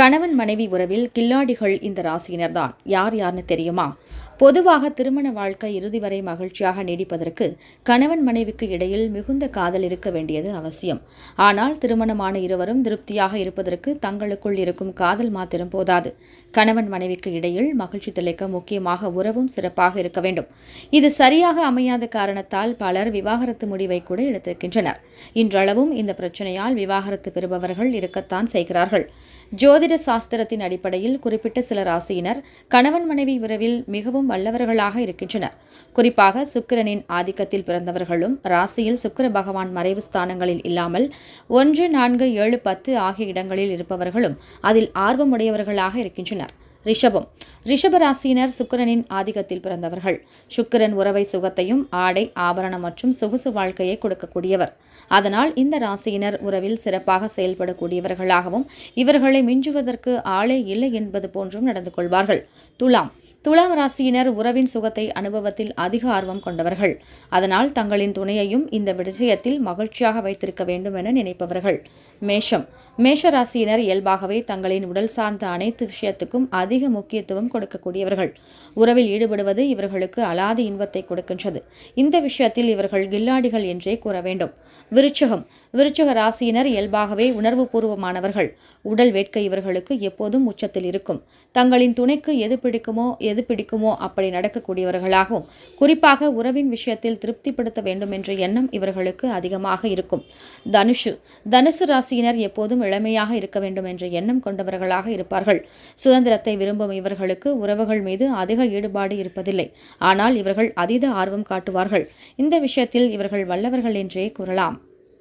கணவன் மனைவி உறவில் கில்லாடிகள் இந்த ராசியினர்தான். யார் யார்னு தெரியுமா? பொதுவாக திருமண வாழ்க்கை இறுதி வரை மகிழ்ச்சியாக நீடிப்பதற்கு கணவன் மனைவிக்கு இடையில் மிகுந்த காதல் இருக்க வேண்டியது அவசியம். ஆனால் திருமணமான இருவரும் திருப்தியாக இருப்பதற்கு தங்களுக்குள் இருக்கும் காதல் மாத்திரம் போதாது. கணவன் மனைவிக்கு இடையில் மகிழ்ச்சி திளைக்க முக்கியமாக உறவும் சிறப்பாக இருக்க வேண்டும். இது சரியாக அமையாத காரணத்தால் பலர் விவாகரத்து முடிவை கூட எடுத்திருக்கின்றனர். இன்றளவும் இந்த பிரச்சனையால் விவாகரத்து பெறுபவர்கள் இருக்கத்தான் செய்கிறார்கள். ஜோதிட சாஸ்திரத்தின் அடிப்படையில் குறிப்பிட்ட சில ராசியினர் கணவன் மனைவி உறவில் மிகவும் வல்லவர்களாக இருக்கின்றனர். குறிப்பாக சுக்கிரனின் ஆதிக்கத்தில் பிறந்தவர்களும் ராசியில் சுக்கிர பகவான் மறைவு ஸ்தானங்களில் இல்லாமல் ஒன்று நான்கு ஏழு பத்து ஆகிய இடங்களில் இருப்பவர்களும் அதில் ஆர்வமுடையவர்களாக இருக்கின்றனர். ரிஷபம். ரிஷப ராசியினர் சுக்கிரனின் ஆதிக்கத்தில் பிறந்தவர்கள். சுக்கிரன் உறவை சுகத்தையும் ஆடை ஆபரணம் மற்றும் சொகுசு வாழ்க்கையை கொடுக்கக்கூடியவர். அதனால் இந்த ராசியினர் உறவில் சிறப்பாக செயல்படக்கூடியவர்களாகவும் இவர்களை மிஞ்சுவதற்கு ஆளே இல்லை என்பது போன்றும் நடந்து கொள்வார்கள். துலாம். துலாம் ராசியினர் உறவின் சுகத்தை அனுபவத்தில் அதிக ஆர்வம் கொண்டவர்கள். அதனால் தங்களின் துணையையும் இந்த விஷயத்தில் மகிழ்ச்சியாக வைத்திருக்க வேண்டும் என நினைப்பவர்கள். மேஷம். மேஷ ராசியினர் இயல்பாகவே தங்களின் உடல் சார்ந்த அனைத்து விஷயத்துக்கும் அதிக முக்கியத்துவம் கொடுக்கக்கூடியவர்கள். உறவில் ஈடுபடுவது இவர்களுக்கு அலாதி இன்பத்தை கொடுக்கின்றது. இந்த விஷயத்தில் இவர்கள் கில்லாடிகள் என்றே கூற வேண்டும். விருச்சகம். விருச்சக ராசியினர் இயல்பாகவே உணர்வு பூர்வமானவர்கள் உடல் வேட்கை இவர்களுக்கு எப்போதும் உச்சத்தில் இருக்கும். தங்களின் துணைக்கு எது பிடிக்குமோ எது பிடிக்குமோ அப்படி நடக்கக்கூடியவர்களாகவும் குறிப்பாக உறவின் விஷயத்தில் திருப்திப்படுத்த வேண்டும் என்ற எண்ணம் இவர்களுக்கு அதிகமாக இருக்கும். தனுஷு தனுசு ராசியினர் எப்போதும் இளமையாக இருக்க வேண்டும் என்ற எண்ணம் கொண்டவர்களாக இருப்பார்கள். சுதந்திரத்தை விரும்பும் இவர்களுக்கு உறவுகள் மீது அதிக ஈடுபாடு இருப்பதில்லை. ஆனால் இவர்கள் அதீத ஆர்வம் காட்டுவார்கள். இந்த விஷயத்தில் இவர்கள் வல்லவர்கள் என்றே கூறலாம்.